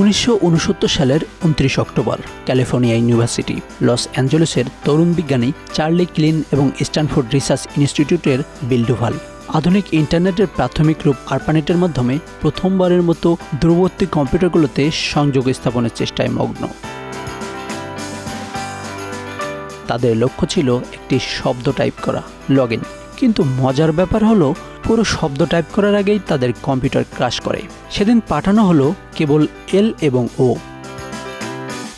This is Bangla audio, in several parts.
উনিশশো উনসত্তর সালের উনত্রিশ অক্টোবর, ক্যালিফোর্নিয়া ইউনিভার্সিটি, লস অ্যাঞ্জেলেসের তরুণ বিজ্ঞানী চার্লি ক্লিন এবং স্ট্যানফোর্ড রিসার্চ ইনস্টিটিউটের বিল্ডুভাল। আধুনিক ইন্টারনেটের প্রাথমিক রূপ আরপানেটের মাধ্যমে প্রথমবারের মতো দূরবর্তী কম্পিউটারগুলোতে সংযোগ স্থাপনের চেষ্টায় মগ্ন। তাদের লক্ষ্য ছিল একটি শব্দ টাইপ করা লগ কিন্তু মজার ব্যাপার হলো পুরো শব্দ টাইপ করার আগেই তাদের কম্পিউটার ক্রাশ করে। সেদিন পাঠানো হলো কেবল এল এবং ও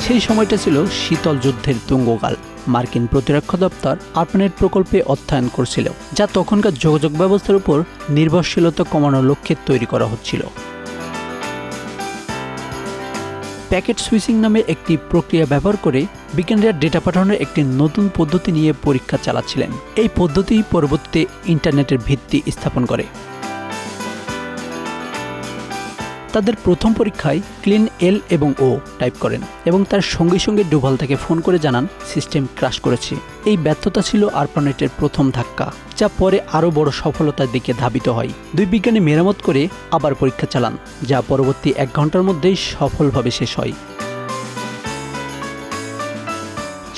সেই সময়টা ছিল শীতল যুদ্ধের তুঙ্গকাল। মার্কিন প্রতিরক্ষা দপ্তর আর্পানেট প্রকল্পে অর্থায়ন করছিল, যা তখনকার যোগাযোগ ব্যবস্থার উপর নির্ভরশীলতা কমানোর লক্ষ্যে তৈরি করা হচ্ছিল। প্যাকেট সুইচিং নামে একটি প্রক্রিয়া ব্যবহার করে বিজ্ঞানীরা ডেটা পাঠানোর একটি নতুন পদ্ধতি নিয়ে পরীক্ষা চালাচ্ছিলেন। এই পদ্ধতি পরবর্তীতে ইন্টারনেটের ভিত্তি স্থাপন করে। তাদের প্রথম পরীক্ষায় ক্লিন এল এবং ও টাইপ করেন এবং তার সঙ্গে সঙ্গে ডুভাল তাকে ফোন করে জানান সিস্টেম ক্রাশ করেছে। এই ব্যর্থতা ছিল আরপানেটের প্রথম ধাক্কা, যা পরে আরও বড় সফলতার দিকে ধাবিত হয়। দুই বিজ্ঞানী মেরামত করে আবার পরীক্ষা চালান, যা পরবর্তী এক ঘণ্টার মধ্যেই সফলভাবে শেষ হয়।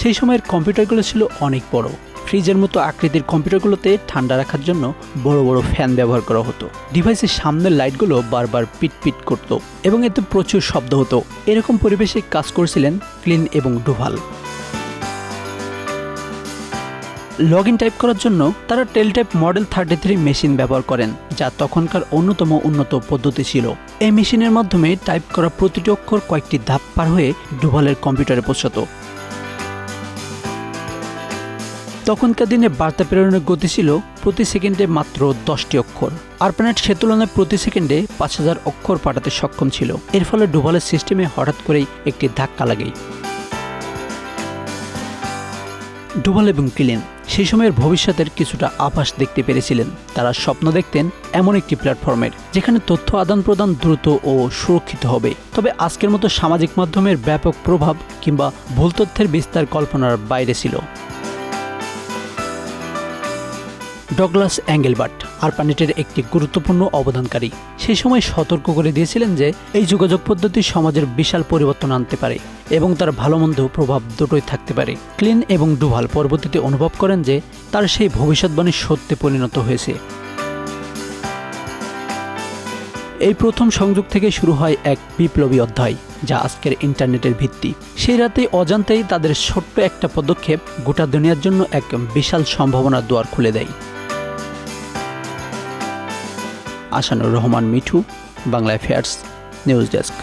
সেই সময়ের কম্পিউটারগুলো ছিল অনেক বড় ফ্রিজের মতো আকৃতির কম্পিউটারগুলোতে ঠান্ডা রাখার জন্য বড় বড় ফ্যান ব্যবহার করা হতো। ডিভাইসের সামনের লাইটগুলো বারবার পিট পিট করত এবং এতে প্রচুর শব্দ হতো। এরকম পরিবেশে কাজ করছিলেন ক্লিন এবং ডুভাল। লগ ইন টাইপ করার জন্য তারা teletype model thirty three machine ব্যবহার করেন, যা তখনকার অন্যতম উন্নত পদ্ধতি ছিল। এই মেশিনের মাধ্যমে টাইপ করা প্রতিটি অক্ষর কয়েকটি ধাপ পার হয়ে ডুভালের কম্পিউটারে পৌঁছত। তখনকার দিনে বার্তা প্রেরণের গতি ছিল প্রতি সেকেন্ডে মাত্র দশটি অক্ষর। আরপানেট সে তুলনায় প্রতি সেকেন্ডে পাঁচ হাজার অক্ষর পাঠাতে সক্ষম ছিল। এর ফলে ডুভালের সিস্টেমে হঠাৎ করেই একটি ধাক্কা লাগে। ডুভাল এবং ক্লিন সেই সময়ের ভবিষ্যতের কিছুটা আভাস দেখতে পেরেছিলেন। তারা স্বপ্ন দেখতেন এমন একটি প্ল্যাটফর্মের, যেখানে তথ্য আদান প্রদান দ্রুত ও সুরক্ষিত হবে। তবে আজকের মতো সামাজিক মাধ্যমের ব্যাপক প্রভাব কিংবা ভুল তথ্যের বিস্তার কল্পনার বাইরে ছিল। ডগলাস অ্যাঙ্গেলবার্ট, আরপানেটের একটি গুরুত্বপূর্ণ অবদানকারী। সেই সময় সতর্ক করে দিয়েছিলেন যে, এই যোগাযোগ পদ্ধতি সমাজের বিশাল পরিবর্তন আনতে পারে এবং তার ভালো মন্দ প্রভাব দুটোই থাকতে পারে। ক্লিন এবং ডুভাল পরবর্তীতে অনুভব করেন যে, তার সেই ভবিষ্যৎবাণী সত্যে পরিণত হয়েছে। এই প্রথম সংযোগ থেকে শুরু হয় এক বিপ্লবী অধ্যায়, যা আজকের ইন্টারনেটের ভিত্তি। সেই রাতে অজান্তেই তাদের ছোট্ট একটা পদক্ষেপ গোটা দুনিয়ার জন্য এক বিশাল সম্ভাবনার দুয়ার খুলে দেয়। Asanur Rahman Mithu Bangla affairs news desk.